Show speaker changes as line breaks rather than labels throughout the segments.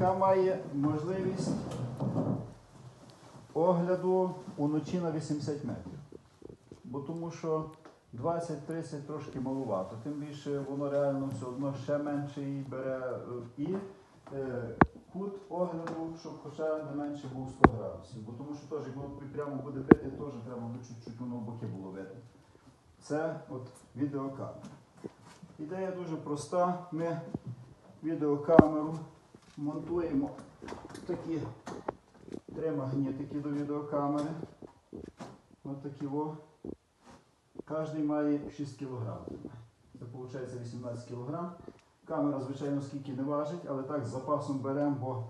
має можливість огляду уночі на 80 метрів. Бо тому що 20-30 трошки малувато. Тим більше воно реально все одно ще менше її бере. е, І е, кут огляду, щоб хоча не менше був 100 градусів. Бо тому що теж, як прямо буде бити, теж треба буде чуть-чуть воно боки було видно. Це от відеокамера. Ідея дуже проста. Ми відеокамеру монтуємо такі три магнітики до відеокамери. Ось такі о. Кожний має 6 кг. Це виходить 18 кг. Камера, звичайно, скільки не важить, але так з запасом беремо, бо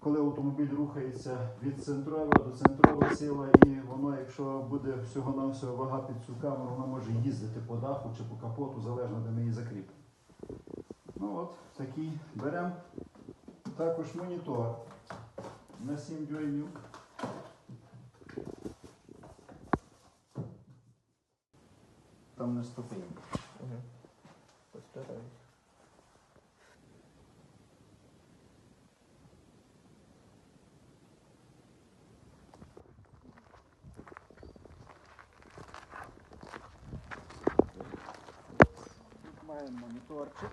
коли автомобіль рухається від центрова до центрова сила, і воно, якщо буде всього-навсього вага під цю камеру, вона може їздити по даху чи по капоту, залежно де ми її закріпимо. Ну от, такий беремо. Також монітор на 7 дюймів. Там не ступенька.
Угу. Постараюсь.
Тут маємо моніторчик.